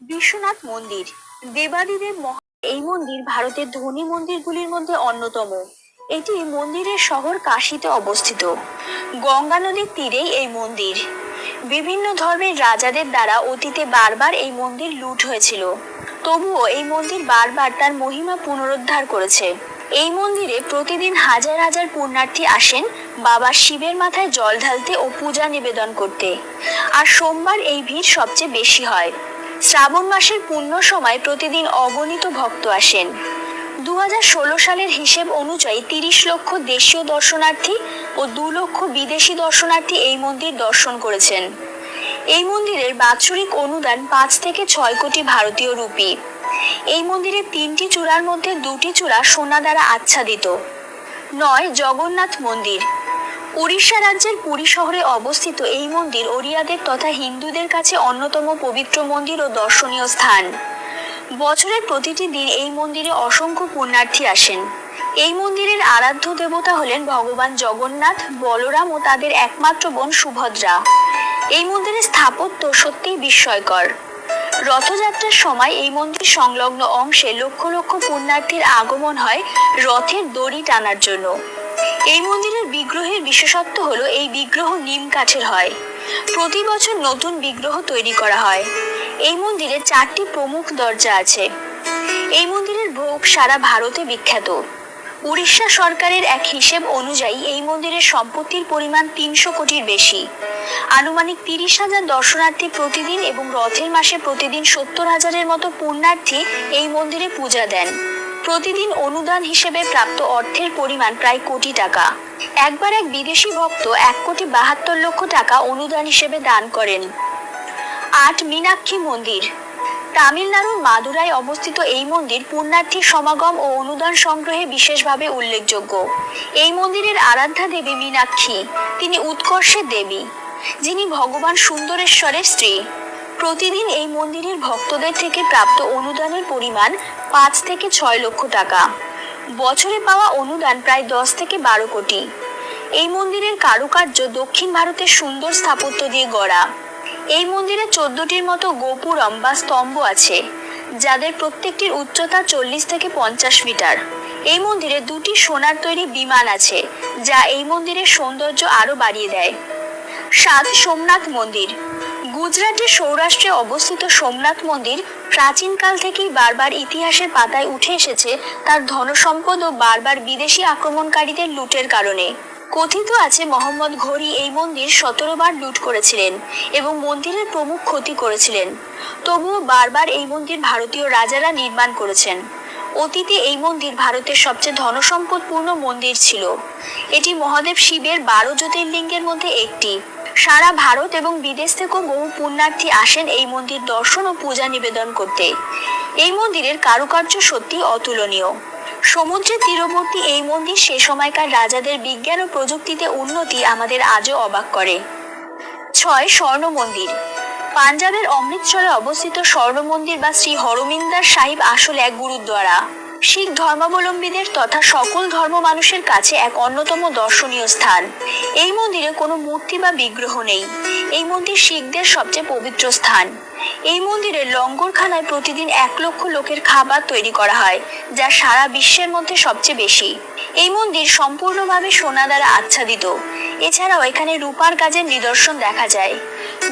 বিশ্বনাথ মন্দির। দেবাদিদেব মহা এই মন্দির ভারতের ধনী মন্দিরগুলির মধ্যে অন্যতম। এটি মন্দিরের শহর কাশীতে অবস্থিত। গঙ্গা নদীর তীরেই এই মন্দির। বিভিন্ন ধর্মের রাজাদের দ্বারা অতীতে বারবার এই মন্দির লুট হয়েছিল। তবুও এই মন্দির বারবার তার মহিমা পুনরুদ্ধার করেছে। এই মন্দিরে প্রতিদিন হাজার হাজার পুণ্যার্থী আসেন বাবা শিবের মাথায় জল ঢালতে ও পূজা নিবেদন করতে। আর সোমবার এই ভিড় সবচেয়ে বেশি হয়। শ্রাবণ মাসের পূর্ণ সময় প্রতিদিন অগণিত ভক্ত আসেন। দু হাজার ষোলো সালের হিসেব অনুযায়ী তিরিশ লক্ষ দেশীয় দর্শনার্থী ও দু লক্ষ বিদেশি দর্শনার্থী এই মন্দির দর্শন করেছেন। এই মন্দিরের বাৎসরিক অনুদান পাঁচ থেকে ছয় কোটি ভারতীয় রুপি। এই মন্দিরের তিনটি চূড়ার মধ্যে দুটি চূড়া সোনা দ্বারা আচ্ছাদিত। নয় জগন্নাথ মন্দির। উড়িষ্যা রাজ্যের পুরী শহরে অবস্থিত এই মন্দির ওড়িয়াদের তথা হিন্দুদের কাছে অন্যতম পবিত্র মন্দির ও দর্শনীয় স্থান। বছরের প্রতিটি দিন এই মন্দিরে অসংখ্য পুণ্যার্থী আসেন। এই মন্দিরের আরাধ্য দেবতা হলেন ভগবান জগন্নাথ, বলরাম ও তাদের একমাত্র বোন সুভদ্রা। এই মন্দিরের স্থাপত্য সত্যিই বিস্ময়কর। রথযাত্রার সময় এই মন্দির সংলগ্ন অংশে লক্ষ লক্ষ পুণ্যার্থীর আগমন হয় রথের দড়ি টানার জন্য। এই মন্দিরের বিগ্রহের বিশেষত্ব হলো এই বিগ্রহ নিম কাঠের হয়। প্রতি বছর নতুন বিগ্রহ তৈরি করা হয়। এই মন্দিরে চারটি প্রমুখ দরজা আছে। এই মন্দিরের ভোগ সারা ভারতে বিখ্যাত। উড়িষ্যা সরকারের এক হিসেব অনুযায়ী এই মন্দিরের সম্পত্তির পরিমাণ তিনশো কোটির বেশি। আনুমানিক তিরিশ হাজার দর্শনার্থী প্রতিদিন এবং রথের মাসে প্রতিদিন সত্তর হাজারের মতো পুণ্যার্থী এই মন্দিরে পূজা দেন। প্রতিদিন অনুদান হিসেবে প্রাপ্ত অর্থের পরিমাণ প্রায় কোটি টাকা। একবার এক বিদেশি ভক্ত এক কোটি বাহাত্তর লক্ষ টাকা অনুদান হিসেবে দান করেন। আট মীনাক্ষী মন্দির। তামিলনাড়ুর মাদুরায় অবস্থিত এই মন্দির পুণ্যার্থীর সমাগম ও অনুদান সংগ্রহে বিশেষভাবে উল্লেখযোগ্য। এই মন্দিরের আরাধ্যা দেবী মীনাক্ষী, তিনি উৎকর্ষের দেবী, যিনি ভগবান সুন্দরেশ্বরের স্ত্রী। প্রতিদিন এই মন্দিরের ভক্তদের থেকে প্রাপ্ত অনুদানের পরিমাণ পাঁচ থেকে ছয় লক্ষ টাকা। বছরে পাওয়া অনুদান প্রায় দশ থেকে বারো কোটি। এই মন্দিরের কারুকার্য দক্ষিণ ভারতের সুন্দর স্থাপত্য দিয়ে গড়া। এই মন্দিরে চোদ্দটির মতো গোপুরম বা স্তম্ভ আছে, যাদের প্রত্যেকটির উচ্চতা চল্লিশ থেকে পঞ্চাশ মিটার। এই মন্দিরে দুটি সোনার তৈরি বিমান আছে, যা এই মন্দিরের সৌন্দর্য আরও বাড়িয়ে দেয়। সাত সোমনাথ মন্দির। গুজরাটের সৌরাষ্ট্রে অবস্থিত সোমনাথ মন্দির প্রাচীনকাল থেকেই বারবার ইতিহাসের পাতায় উঠে এসেছে তার ধনসম্পদ ও বারবার বিদেশি আক্রমণকারীদের লুটের কারণে। কথিত আছে মোহাম্মদ ঘড়ি এই মন্দির সতেরো বার লুট করেছিলেন এবং মন্দিরের প্রমুখ ক্ষতি করেছিলেন। তবুও বারবার এই মন্দির ভারতীয় রাজারা নির্মাণ করেছেন। অতীতে এই মন্দির ভারতের সবচেয়ে ধনসম্পদপূর্ণ মন্দির ছিল। এটি মহাদেব শিবের বারো জ্যোতির্লিঙ্গের মধ্যে একটি। সারা ভারত এবং বিদেশ থেকেও বহু পুণ্যার্থী আসেন এই মন্দির দর্শন ও পূজা নিবেদন করতে। এই মন্দিরের কারুকার্য সত্যি অতুলনীয়। সমুদ্রের তীরবর্তী এই মন্দির সে সময়কার রাজাদের বিজ্ঞান ও প্রযুক্তিতে উন্নতি আমাদের আজও অবাক করে। ছয় স্বর্ণ মন্দির। পাঞ্জাবের অমৃতসরে অবস্থিত স্বর্ণ মন্দির বা শ্রী হরমিন্দার সাহিব আসলে এক গুরুদ্বারা। শিখ ধর্মাবলম্বীদের তথা সকল ধর্ম মানুষের কাছে এক অন্যতম দর্শনীয় স্থান। এই মন্দিরে কোনো মূর্তি বা বিগ্রহ নেই। এই মন্দির শিখদের সবচেয়ে পবিত্র স্থান। এই মন্দিরের লঙ্গরখানায় প্রতিদিন এক লক্ষ লোকের খাবার তৈরি করা হয়, যা সারা বিশ্বের মধ্যে সবচেয়ে বেশি। এই মন্দির সম্পূর্ণভাবে সোনা দ্বারা আচ্ছাদিত। এছাড়াও এখানে রূপার কাজের নিদর্শন দেখা যায়।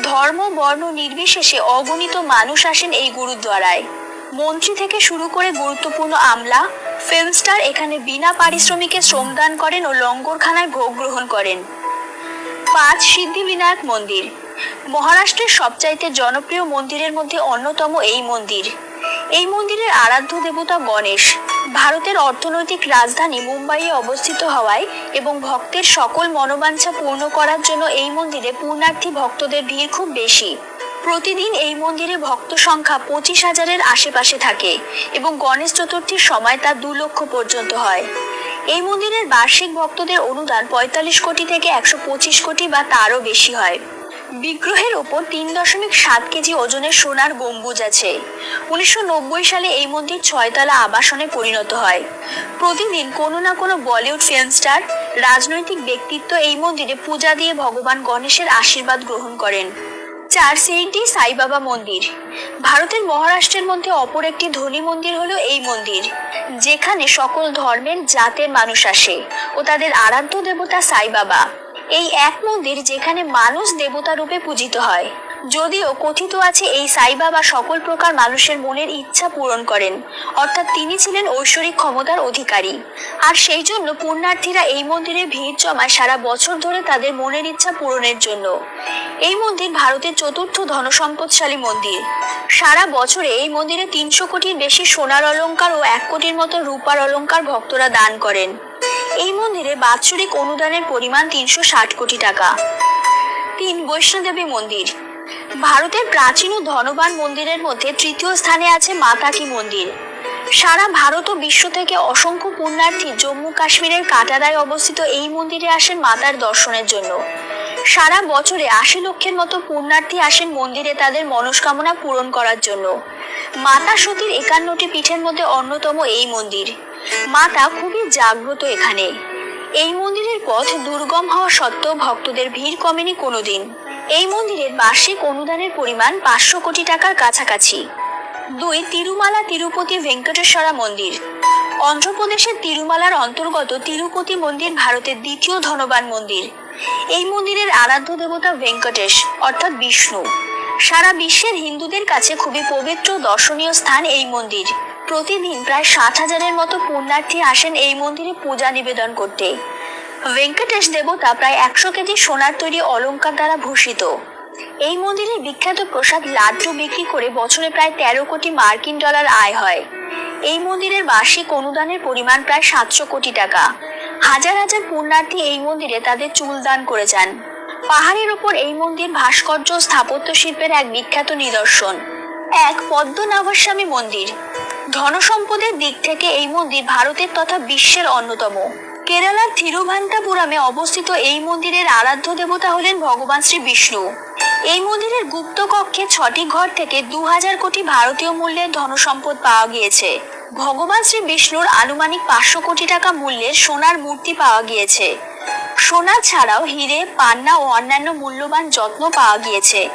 ধর্ম, বর্ণ নির্বিশেষে অগণিত মানুষ আসেন এই গুরুদ্বারায়। মন্ত্রী থেকে শুরু করে গুরুত্বপূর্ণ আমলা ফিল্ম স্টার এখানে বিনা পারিশ্রমিকে শ্রমদান করেন ও লঙ্গরখানায় ভোগ গ্রহণ করেন। পাঁচ, সিদ্ধিবিনায়ক মন্দির। মহারাষ্ট্রের সবচাইতে জনপ্রিয় মন্দিরের মধ্যে অন্যতম এই মন্দির। এই মন্দিরের আরাধ্য দেবতা গণেশ। ভারতের অর্থনৈতিক রাজধানী মুম্বাইয়ে অবস্থিত হওয়ায় এবং ভক্তের সকল মনোবাঞ্ছা পূর্ণ করার জন্য এই মন্দিরে পূর্ণার্থী ভক্তদের ভিড় খুব বেশি। প্রতিদিন এই মন্দিরে ভক্ত সংখ্যা পঁচিশ হাজারের আশেপাশে থাকে এবং গণেশ চতুর্থীর সময় তা দু লক্ষ পর্যন্ত হয়। এই মন্দিরের বার্ষিক ভক্তদের অনুদান পঁয়তাল্লিশ কোটি থেকে একশো পঁচিশ কোটি বা তারও বেশি হয়। বিগ্রহের ওপর তিন দশমিক সাত কেজি ওজনের সোনার গম্বুজ আছে। উনিশশো নব্বই সালে এই মন্দির ছয়তলা আবাসনে পরিণত হয়। প্রতিদিন কোনো না কোনো বলিউড ফিল্ম স্টার, রাজনৈতিক ব্যক্তিত্ব এই মন্দিরে পূজা দিয়ে ভগবান গণেশের আশীর্বাদ গ্রহণ করেন। চার সিরিটি সাইবাবা মন্দির। ভারতের মহারাষ্ট্রের মধ্যে অপর একটি ধনী মন্দির হলো এই মন্দির, যেখানে সকল ধর্মের জাতের মানুষ আসে ও তাদের আরাধ্য দেবতা সাইবাবা এই এক মন্দির যেখানে মানুষ দেবতা রূপে পূজিত হয়। যদিও কথিত আছে এই সাইবাবা সকল প্রকার মানুষের মনের ইচ্ছা পূরণ করেন। অর্থাৎ তিনি ছিলেন ঐশ্বরিক ক্ষমতার অধিকারী। আর সেই জন্য পুণ্যার্থীরা এই মন্দিরে ভিড় জমায় সারা বছর ধরে তাদের মনের ইচ্ছা পূরণের জন্য। এই মন্দির ভারতের চতুর্থ ধনসম্পদশালী মন্দির। সারা বছরে এই মন্দিরে তিনশো কোটির বেশি সোনার অলংকার ও এক কোটির মতো রূপার অলঙ্কার ভক্তরা দান করেন। এই মন্দিরে বাৎসরিক অনুদানের পরিমাণ তিনশো ষাট কোটি টাকা। তিন বৈষ্ণোদেবী মন্দির। ভারতের প্রাচীন ও ধনবান মন্দিরের মধ্যে তৃতীয় স্থানে আছে মাতাকি মন্দির। সারা ভারত ও বিশ্ব থেকে অসংখ্য পুণ্যার্থী জম্মু কাশ্মীরের কাটারায় অবস্থিত এই মন্দিরে আসেন মাতার দর্শনের জন্য। সারা বছরে আশি লক্ষের মতো পুণ্যার্থী আসেন মন্দিরে তাদের মনস্কামনা পূরণ করার জন্য। মাতা সতীর একান্নটি পীঠের মধ্যে অন্যতম এই মন্দির। মাতা খুবই জাগ্রত এখানে। এই মন্দিরের পথ দুর্গম হওয়া সত্ত্বেও ভক্তদের ভিড় কমেনি কোনোদিন। এই মন্দিরের বার্ষিক অনুদানের পরিমাণ পাঁচশো কোটি টাকার কাছাকাছি। দুই তিরুমালা তিরুপতি ভেঙ্কটেশ্বরা মন্দির। অন্ধ্রপ্রদেশের তিরুমালার অন্তর্গত তিরুপতি মন্দির ভারতের দ্বিতীয় ধনবান মন্দির। এই মন্দিরের আরাধ্য দেবতা ভেঙ্কটেশ, অর্থাৎ বিষ্ণু। সারা বিশ্বের হিন্দুদের কাছে খুবই পবিত্র, দর্শনীয় স্থান এই মন্দির। প্রতিদিন প্রায় সাত হাজারের মতো পুণ্যার্থী আসেন এই মন্দিরে পূজা নিবেদন করতে। ভেঙ্কটেশ দেবতা প্রায় একশো কেজি সোনার তৈরি অলঙ্কার দ্বারা ভূষিত। এই মন্দিরের বিখ্যাত প্রসাদ লাড্ডু বিক্রি করে বছরে প্রায় তেরো কোটি মার্কিন ডলার আয় হয়। এই মন্দিরের বার্ষিক অনুদানের পরিমাণ প্রায় সাতশো কোটি টাকা। হাজার হাজার পুণ্যার্থী এই মন্দিরে তাদের চুল দান করে যান। পাহাড়ের ওপর এই মন্দির ভাস্কর্য স্থাপত্য শিল্পের এক বিখ্যাত নিদর্শন। এক পদ্মনাভস্বামী মন্দির। ধনসম্পদের দিক থেকে এই মন্দির ভারতের তথা বিশ্বের অন্যতম। কেরালার থিরুভান্তাপুরামে অবস্থিত এই মন্দিরের আরাধ্য দেবতা হলেন ভগবান শ্রী বিষ্ণু। এই মন্দিরের গুপ্ত কক্ষে ছটি ঘর থেকে দু হাজার কোটি ভারতীয় মূল্যের ধনসম্পদ পাওয়া গিয়েছে। ভগবান শ্রী বিষ্ণুর আনুমানিক পাঁচশো কোটি টাকা মূল্যের সোনার মূর্তি পাওয়া গিয়েছে। সোনা ছাড়াও হিরে, পান্না ও অন্যান্য মূল্যবান যত্ন পাওয়া গিয়েছে।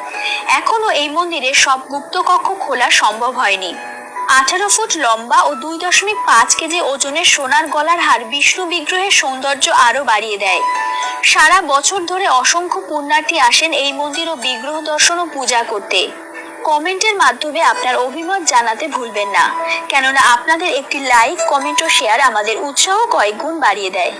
এখনও এই মন্দিরে সব গুপ্ত কক্ষ খোলা সম্ভব হয়নি। আঠারো ফুট লম্বা ও দুই দশমিক পাঁচ কেজি ওজনের সোনার গলার হার বিষ্ণু বিগ্রহের সৌন্দর্য আরও বাড়িয়ে দেয়। সারা বছর ধরে অসংখ্য পুণ্যার্থী আসেন এই মন্দির ও বিগ্রহ দর্শন ও পূজা করতে। কমেন্টের মাধ্যমে আপনার অভিমত জানাতে ভুলবেন না। কেননা আপনাদের একটি লাইক, কমেন্ট ও শেয়ার আমাদের উৎসাহ কয়েক গুণ বাড়িয়ে দেয়।